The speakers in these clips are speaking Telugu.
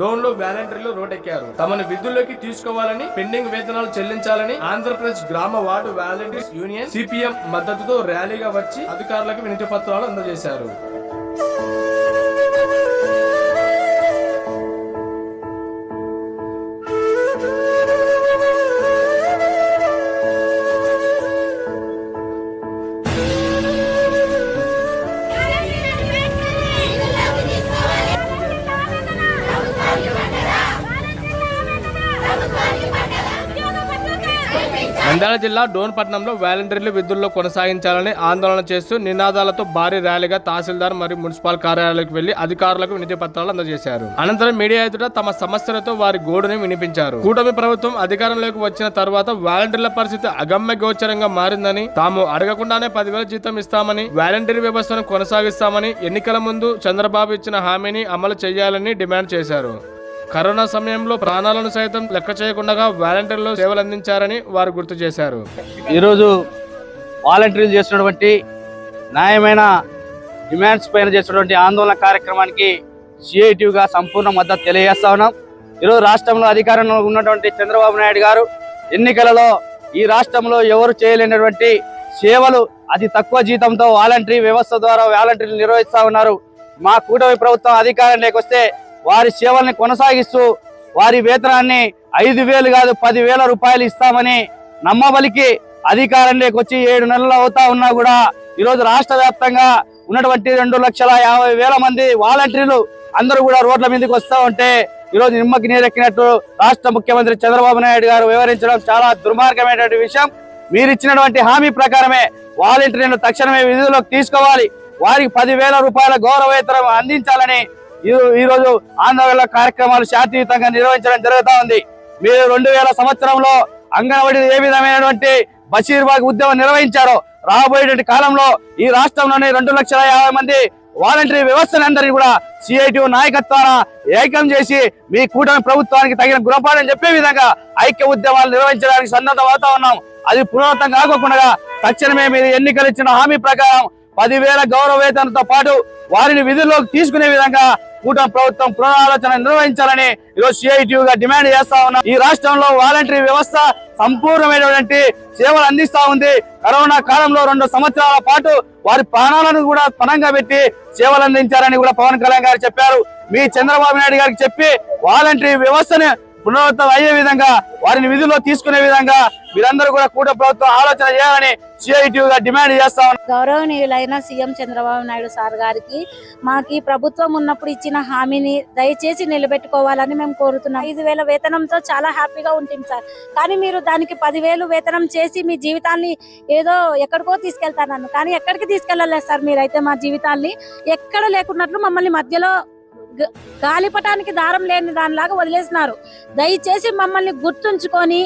డోన్లో వాలంటీర్లు రోడ్డెక్కారు. తమను విధుల్లోకి తీసుకోవాలని పెండింగ్ వేతనాలు చెల్లించాలని ఆంధ్రప్రదేశ్ గ్రామ వార్డు వాలంటీర్స్ యూనియన్ సిపిఎం మద్దతుతో ర్యాలీగా వచ్చి అధికారులకు వినతి పత్రాలు అందజేశారు. నంద్యాల జిల్లా డోన్ పట్టణంలో వాలంటీర్లు విధుల్లో కొనసాగించాలని ఆందోళన చేస్తూ నినాదాలతో భారీ ర్యాలీగా తహసీల్దార్ మరియు మున్సిపల్ కార్యాలయాలకు వెళ్ళి అధికారులకు వినతి పత్రాలు అందజేశారు. అనంతరం మీడియా ఎదుట తమ సమస్యలతో వారి గోడుని వినిపించారు. కూటమి ప్రభుత్వం అధికారంలోకి వచ్చిన తర్వాత వాలంటీర్ల పరిస్థితి అగమ్య గోచరంగా మారిందని తాము అడగకుండానే పదివేల జీతం ఇస్తామని వాలంటీర్ వ్యవస్థను కొనసాగిస్తామని ఎన్నికల ముందు చంద్రబాబు ఇచ్చిన హామీని అమలు చేయాలని డిమాండ్ చేశారు. కరోనా సమయంలో ప్రాణాలను సైతం లెక్క చేయకుండా వాలంటీర్లు సేవలు అందించారని వారు గుర్తు చేశారు. ఈరోజు వాలంటీర్లు చేస్తున్నటువంటి న్యాయమైన డిమాండ్స్ పైన చేస్తున్నటువంటి ఆందోళన కార్యక్రమానికి సిఐటివ్గా సంపూర్ణ మద్దతు తెలియజేస్తా ఉన్నాం. ఈరోజు రాష్ట్రంలో అధికారంలో ఉన్నటువంటి చంద్రబాబు నాయుడు గారు ఎన్నికలలో ఈ రాష్ట్రంలో ఎవరు చేయలేనటువంటి సేవలు అతి తక్కువ జీతంతో వాలంటరీ వ్యవస్థ ద్వారా వాలంటీర్లు నిర్వహిస్తా ఉన్నారు. మా కూటమి ప్రభుత్వం అధికారం లేకొస్తే వారి సేవల్ని కొనసాగిస్తూ వారి వేతనాన్ని ఐదు వేలు కాదు పదివేల రూపాయలు ఇస్తామని నమ్మబలికి అధికారంలోకి వచ్చి ఏడు నెలలు అవుతా ఉన్నా కూడా ఈరోజు రాష్ట్ర వ్యాప్తంగా ఉన్నటువంటి రెండు లక్షల యాభై వేల మంది వాలంటీర్లు అందరూ కూడా రోడ్ల మీదకి వస్తూ ఉంటే ఈరోజు నిమ్మకి నీరెక్కినట్టు రాష్ట్ర ముఖ్యమంత్రి చంద్రబాబు నాయుడు గారు వివరించడం చాలా దుర్మార్గమైనటువంటి విషయం. మీరు ఇచ్చినటువంటి హామీ ప్రకారమే వాలంటీర్లను తక్షణమే విధుల్లోకి తీసుకోవాలి. వారికి పదివేల రూపాయల గౌరవేతరం అందించాలని ఈ- ఈ రోజు ఆందోళన కార్యక్రమాలు శాంతియుతంగా నిర్వహించడం జరుగుతా ఉంది. మీరు రెండు వేల సంవత్సరంలో అంగన్వాడీ ఏ విధమైనటువంటి బషీర్బాగ్ ఉద్యమం నిర్వహించారో రాబోయేటువంటి కాలంలో ఈ రాష్ట్రంలోని రెండు లక్షల యాభై మంది వాలంటరీ వ్యవస్థను అందరినీ కూడా సిఐటి నాయకత్వాన ఏకం చేసి మీ కూటమి ప్రభుత్వానికి తగిన గుణపాఠం చెప్పే విధంగా ఐక్య ఉద్యమాలు నిర్వహించడానికి సన్నద్ధం అవుతా ఉన్నాం. అది పునరావృతం కాకుండా తక్షణమే మీరు ఎన్నికలు ఇచ్చిన హామీ ప్రకారం పదివేల గౌరవ వేతనంతో పాటు వారిని విధుల్లోకి తీసుకునే విధంగా కూటమి ప్రభుత్వం పునరాలోచన నిర్వహించాలని ఈరోజు సిఐటియు గా డిమాండ్ చేస్తా ఉన్నాం. ఈ రాష్ట్రంలో వాలంటరీ వ్యవస్థ సంపూర్ణమైనటువంటి సేవలు అందిస్తా ఉంది. కరోనా కాలంలో రెండు సంవత్సరాల పాటు వారి ప్రాణాలను కూడా పణంగా పెట్టి సేవలు అందించారని కూడా పవన్ కళ్యాణ్ గారు చెప్పారు. మీ చంద్రబాబు నాయుడు గారికి చెప్పి వాలంటరీ వ్యవస్థను పునరుద్ధం అయ్యే విధంగా వారిని విధుల్లో తీసుకునే విధంగా మీరందరూ కూడా కూట ప్రభుత్వం ఆలోచన చేయాలని సిఐటియు డిమాండ్ చేస్తా గౌరవనీయులైన సీఎం చంద్రబాబు నాయుడు సార్ గారికి మాకు ప్రభుత్వం ఉన్నప్పుడు ఇచ్చిన హామీని దయచేసి నిలబెట్టుకోవాలని మేము కోరుతున్నాం. ఐదు వేల వేతనంతో చాలా హ్యాపీగా ఉంటుంది సార్. కానీ మీరు దానికి పదివేలు వేతనం చేసి మీ జీవితాన్ని ఏదో ఎక్కడికో తీసుకెళ్తానన్ను కానీ ఎక్కడికి తీసుకెళ్ళలేదు సార్ మీరైతే మా జీవితాన్ని. ఎక్కడ లేకున్నట్లు మమ్మల్ని మధ్యలో గాలిపటానికి దారం లేని దానిలాగా వదిలేసినారు. దయచేసి మమ్మల్ని గుర్తుంచుకొని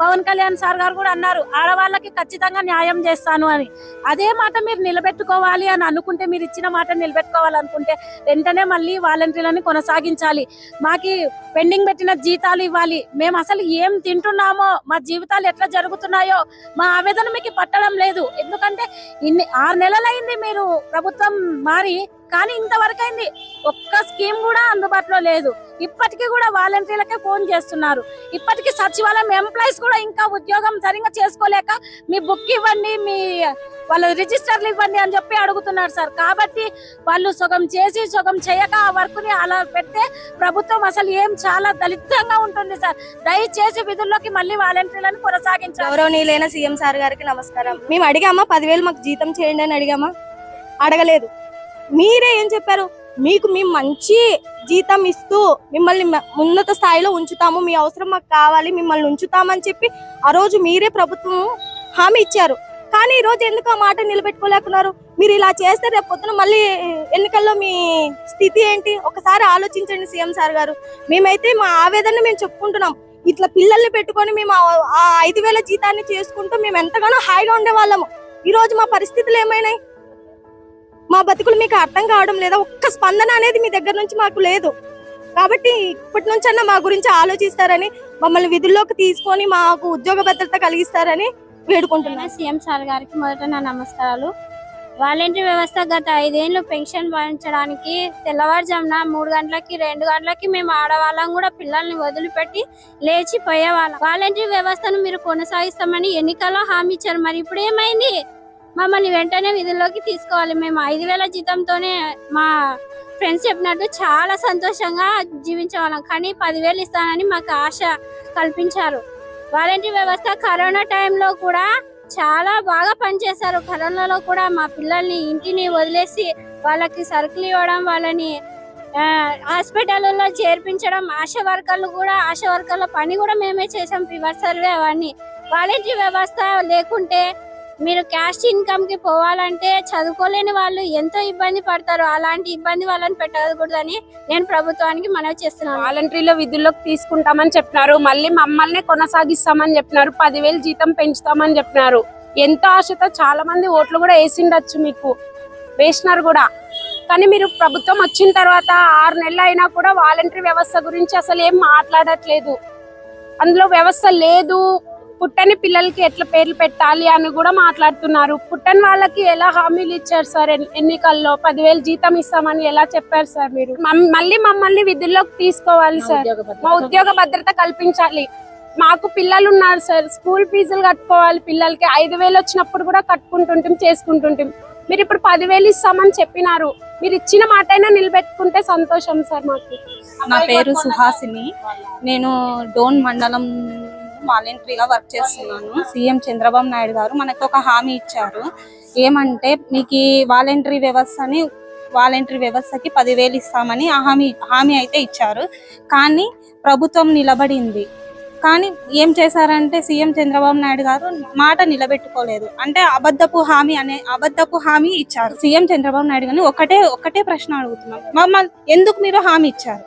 పవన్ కళ్యాణ్ సార్ గారు కూడా అన్నారు ఆడవాళ్ళకి ఖచ్చితంగా న్యాయం చేస్తాను అని. అదే మాట మీరు నిలబెట్టుకోవాలి అని అనుకుంటే మీరు ఇచ్చిన మాట నిలబెట్టుకోవాలనుకుంటే వెంటనే మళ్ళీ వాలంటీర్లని కొనసాగించాలి. మాకి పెండింగ్ పెట్టిన జీతాలు ఇవ్వాలి. మేము అసలు ఏం తింటున్నామో మా జీవితాలు ఎట్లా జరుగుతున్నాయో మా ఆవేదన మీకు పట్టడం లేదు. ఎందుకంటే ఇన్ని ఆరు నెలలైంది మీరు ప్రభుత్వం మారి కానీ ఇంతవరకు అయింది ఒక్క స్కీమ్ కూడా అందుబాటులో లేదు. ఇప్పటికీ కూడా వాలంటీర్లకే ఫోన్ చేస్తున్నారు. ఇప్పటికీ సచివాలయం ఎంప్లాయీస్ కూడా ఇంకా ఉద్యోగం సరిగా చేసుకోలేక మీ బుక్ ఇవ్వండి మీ వాళ్ళ రిజిస్టర్లు ఇవ్వండి అని చెప్పి అడుగుతున్నారు సార్. కాబట్టి వాళ్ళు సుఖం చేసి సుఖం చేయక ఆ వర్క్ని అలా పెడితే ప్రభుత్వం అసలు ఏం చాలా దళితంగా ఉంటుంది సార్. దయచేసి విధుల్లోకి మళ్ళీ వాలంటీర్లను కొనసాగించారు గౌరవనీయులైన సీఎం సార్ గారికి నమస్కారం. మేము అడిగామా? పదివేలు మాకు జీతం చేయండి అని అడిగామా? అడగలేదు. మీరే ఏం చెప్పారు? మీకు మేము మంచి జీతం ఇస్తూ మిమ్మల్ని ఉన్నత స్థాయిలో ఉంచుతాము మీ అవసరం మాకు కావాలి మిమ్మల్ని ఉంచుతామని చెప్పి ఆ రోజు మీరే ప్రభుత్వం హామీ ఇచ్చారు. కానీ ఈ రోజు ఎందుకు ఆ మాట నిలబెట్టుకోలేకున్నారు? మీరు ఇలా చేస్తే రేపు పొద్దున మళ్ళీ ఎన్నికల్లో మీ స్థితి ఏంటి? ఒకసారి ఆలోచించండి సీఎం సార్ గారు. మేమైతే మా ఆవేదన మేము చెప్పుకుంటున్నాం. ఇట్లా పిల్లల్ని పెట్టుకొని మేము ఆ- ఆ ఐదు వేల జీతాన్ని చేసుకుంటూ మేము ఎంతగానో హాయిగా ఉండేవాళ్ళము. ఈ రోజు మా పరిస్థితులు ఏమైనాయి? మా బతుకులు మీకు అర్థం కావడం లేదా ఒక్క స్పందన అనేది మీ దగ్గర నుంచి మాకు లేదు. కాబట్టి ఇప్పటి నుంచన్నా మా గురించి ఆలోచిస్తారని మమ్మల్ని విధుల్లోకి తీసుకొని మాకు ఉద్యోగ భద్రత కలిగిస్తారని వేడుకుంటున్నాను సీఎం సార్ గారికి మొదట నా నమస్కారాలు. వాలంటీర్ వ్యవస్థ గత ఐదేళ్ళు పెన్షన్ భరించడానికి తెల్లవారుజామున మూడు గంటలకి రెండు గంటలకి మేము ఆడవాళ్ళం కూడా పిల్లల్ని వదిలిపెట్టి లేచి పోయేవాళ్ళం వాలంటీర్ వ్యవస్థను మీరు కొనసాగిస్తామని ఎన్నికల్లో హామీ ఇచ్చారు. మరి ఇప్పుడు ఏమైంది? మమ్మల్ని వెంటనే విధుల్లోకి తీసుకోవాలి. మేము ఐదు వేల జీతంతోనే మా ఫ్రెండ్స్ చెప్పినట్టు చాలా సంతోషంగా జీవించేవాళ్ళం. కానీ పదివేలు ఇస్తానని మాకు ఆశ కల్పించారు. వాలంటీర్ వ్యవస్థ కరోనా టైంలో కూడా చాలా బాగా పనిచేశారు. కరోనాలో కూడా మా పిల్లల్ని ఇంటిని వదిలేసి వాళ్ళకి సరుకులు ఇవ్వడం వాళ్ళని హాస్పిటల్లో చేర్పించడం ఆశా వర్కర్లు కూడా ఆశా వర్కర్ల పని కూడా మేమే చేసాం ఫీవర్ సర్వే అవన్నీ. వాలంటీర్ వ్యవస్థ లేకుంటే మీరు క్యాష్ ఇన్కమ్కి పోవాలంటే చదువుకోలేని వాళ్ళు ఎంతో ఇబ్బంది పడతారు. అలాంటి ఇబ్బంది వాళ్ళని పెట్టకూడదని నేను ప్రభుత్వానికి మనవి చేస్తున్నాను. వాలంటరీలో విధుల్లోకి తీసుకుంటామని చెప్పినారు. మళ్ళీ మమ్మల్ని కొనసాగిస్తామని చెప్పినారు. పదివేలు జీతం పెంచుతామని చెప్పినారు. ఎంతో ఆశతో చాలా మంది ఓట్లు కూడా వేసిండొచ్చు మీకు. వేసినారు కూడా. కానీ మీరు ప్రభుత్వం వచ్చిన తర్వాత ఆరు నెలలు అయినా కూడా వాలంటరీ వ్యవస్థ గురించి అసలు ఏం మాట్లాడట్లేదు. అందులో వ్యవస్థ లేదు. పుట్టని పిల్లలకి ఎట్లా పేర్లు పెట్టాలి అని కూడా మాట్లాడుతున్నారు. పుట్టని వాళ్ళకి ఎలా హామీలు ఇచ్చారు సార్ ఎన్- ఎన్నికల్లో? పదివేలు జీతం ఇస్తామని ఎలా చెప్పారు సార్ మీరు? మమ్- మళ్ళీ మమ్మల్ని విధుల్లోకి తీసుకోవాలి సార్. మా ఉద్యోగ భద్రత. కల్పించాలి. మాకు పిల్లలు ఉన్నారు సార్. స్కూల్ ఫీజులు కట్టుకోవాలి పిల్లలకి. ఐదు వేలు వచ్చినప్పుడు కూడా కట్టుకుంటుంటాం చేసుకుంటుంటాం మీరు ఇప్పుడు పదివేలు ఇస్తామని చెప్పినారు. మీరు ఇచ్చిన మాట అయినా నిలబెట్టుకుంటే సంతోషం సార్ మాకు. నా పేరు సుహాసిని. నేను డోన్ మండలం వాలంటరీగా వర్క్ చేస్తున్నాను. సీఎం చంద్రబాబు నాయుడు గారు మనకు ఒక హామీ ఇచ్చారు. ఏమంటే మీకు ఈ వాలంటరీ వ్యవస్థని వాలంటరీ వ్యవస్థకి పదివేలు ఇస్తామని ఆ హామీ హామీ అయితే ఇచ్చారు. కానీ ప్రభుత్వం నిలబడింది. కానీ ఏం చేశారంటే సీఎం చంద్రబాబు నాయుడు గారు మాట నిలబెట్టుకోలేదు. అంటే అబద్ధపు హామీ అనే అబద్ధపు హామీ ఇచ్చారు. సీఎం చంద్రబాబు నాయుడు గారిని ఒకటే ఒకటే ప్రశ్న అడుగుతున్నాం. మమ్మల్ని ఎందుకు మీరు హామీ ఇచ్చారు?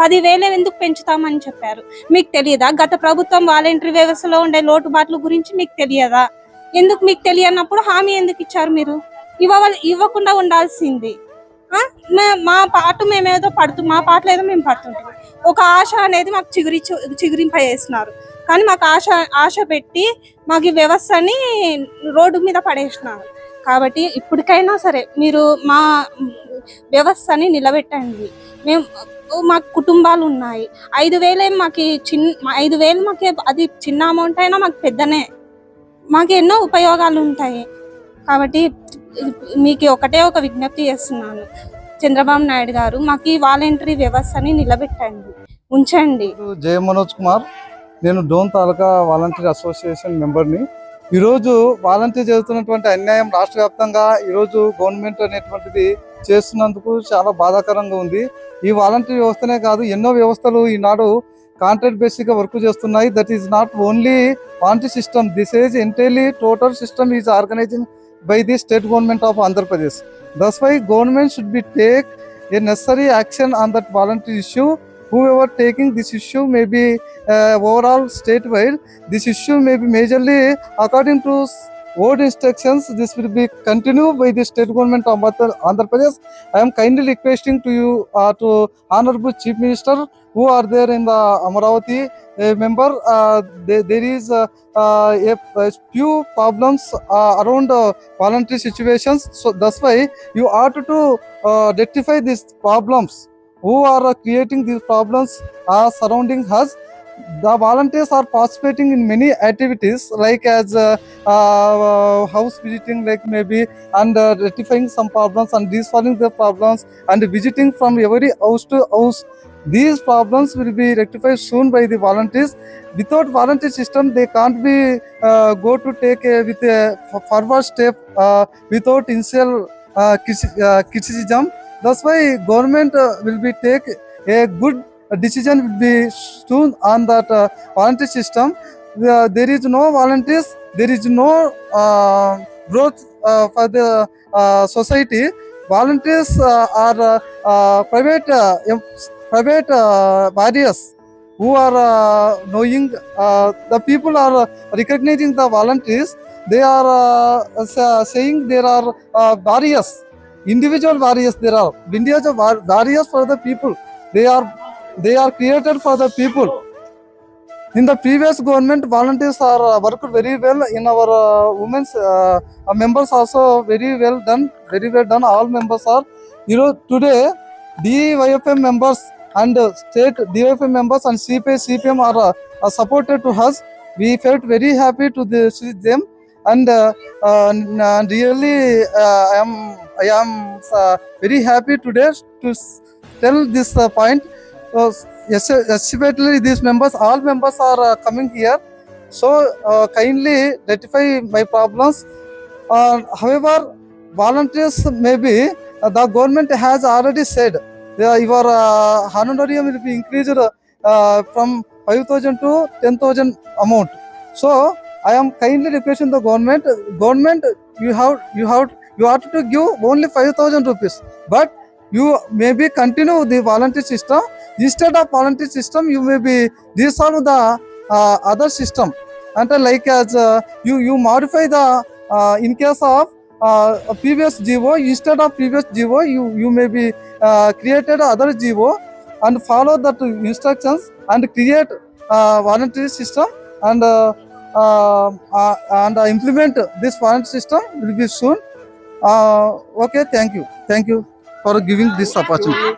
పదివేలు ఎందుకు పెంచుతామని చెప్పారు. మీకు తెలియదా? గత ప్రభుత్వం వాలంటరీ వ్యవస్థలో ఉండే లోటుబాట్ల గురించి మీకు తెలియదా? ఎందుకు మీకు తెలియనప్పుడు హామీ ఎందుకు ఇచ్చారు మీరు? ఇవ్వవల్ ఇవ్వకుండా ఉండాల్సింది. మా పాటు మేమేదో పడుతు మా పాటలు ఏదో మేము పడుతుంటాం. ఒక ఆశ అనేది మాకు చిగురి చిగురింప చేస్తున్నారు కానీ మాకు ఆశ ఆశ పెట్టి మాకు ఈ వ్యవస్థని రోడ్డు మీద పడేసినారు. కాబట్టి ఇప్పటికైనా సరే మీరు మా వ్యవస్థని నిలబెట్టండి. మేము మాకు కుటుంబాలు ఉన్నాయి. ఐదు వేలే మాకు చిన్న ఐదు వేలు మాకు అది చిన్న అమౌంట్ అయినా మాకు పెద్దనే. మాకు ఎన్నో ఉపయోగాలు ఉంటాయి. కాబట్టి మీకు ఒకటే ఒక విజ్ఞప్తి చేస్తున్నాను. చంద్రబాబు నాయుడు గారు మాకు ఈ వాలంటరీ వ్యవస్థని నిలబెట్టండి. ఉంచండి. జయ మనోజ్ కుమార్ నేను డోన్ తాలూకా వాలంటీర్ అసోసియేషన్ మెంబర్ని. ఈరోజు వాలంటీర్ చేస్తున్నటువంటి అన్యాయం రాష్ట్ర వ్యాప్తంగా ఈరోజు గవర్నమెంట్ అనేటువంటిది చేస్తున్నందుకు చాలా బాధాకరంగా ఉంది. ఈ వాలంటీర్ వ్యవస్థనే కాదు ఎన్నో వ్యవస్థలు ఈనాడు కాంట్రాక్ట్ బేసిక్గా వర్క్ చేస్తున్నాయి. That is not only volunteer system this is entirely total system is organising by the state government of Andhra Pradesh thus why government should be take a necessary action on that volunteer issue. Whoever taking this issue may be uh, overall statewide. This issue may be majorly according to old instructions. This will be continued by the state government of Andhra Pradesh. I am kindly requesting to you uh, to Honorable Chief Minister who are there in the Amaravati member. Uh, there, there is uh, uh, a, a few problems uh, around uh, voluntary situations. So that's why you ought to uh, rectify these problems. Who are creating these problems are surrounding us. The volunteers are participating in many activities like as uh, uh, house visiting, like maybe and uh, rectifying some problems and resolving the problems and visiting from every house to house. These problems will be rectified soon by the volunteers without volunteer system they can't be uh, go to take a, with a forward step uh, without initial uh, uh, criticism that's why government uh, will be take a good decision will be soon on that uh, volunteer system. Uh, there is no volunteers there is no uh, growth uh, for the uh, society. Volunteers uh, are uh, uh, private uh, private uh, who are uh, knowing uh, the people are uh, recognizing the volunteers. They are uh, saying there are uh, barriers individual barriers there are individual bar- barriers for the people they are they are created for the people In the previous government, volunteers are uh, worked very well. In our uh, women's uh, uh, members also very well done, very well done. All members are. You know, today DYFM members and uh, state DYFM members and CPI, CPM are, uh, are supported to us. We felt very happy to see them, and uh, uh, uh, really uh, I am I am uh, very happy today to tell this uh, point. Uh, especially these members, all members are uh, coming here. So uh, kindly rectify my problems. Uh, however, volunteers maybe uh, the government has already said uh, your uh, honorarium will be increased uh, from 5000 to 10000 amount. So I am kindly requesting the government. Government, you have you have you have to give only 5000 rupees, but you maybe continue the volunteer system. Instead of volunteer system you may be resolve the uh, other system. And like as uh, you you modify the uh, in case of uh, previous GO instead of previous GO you you may be uh, created other GO and follow that instructions and create uh, voluntary system and uh, uh, uh, and uh, implement this voluntary system will be soon uh, okay thank you. Thank you for giving this opportunity.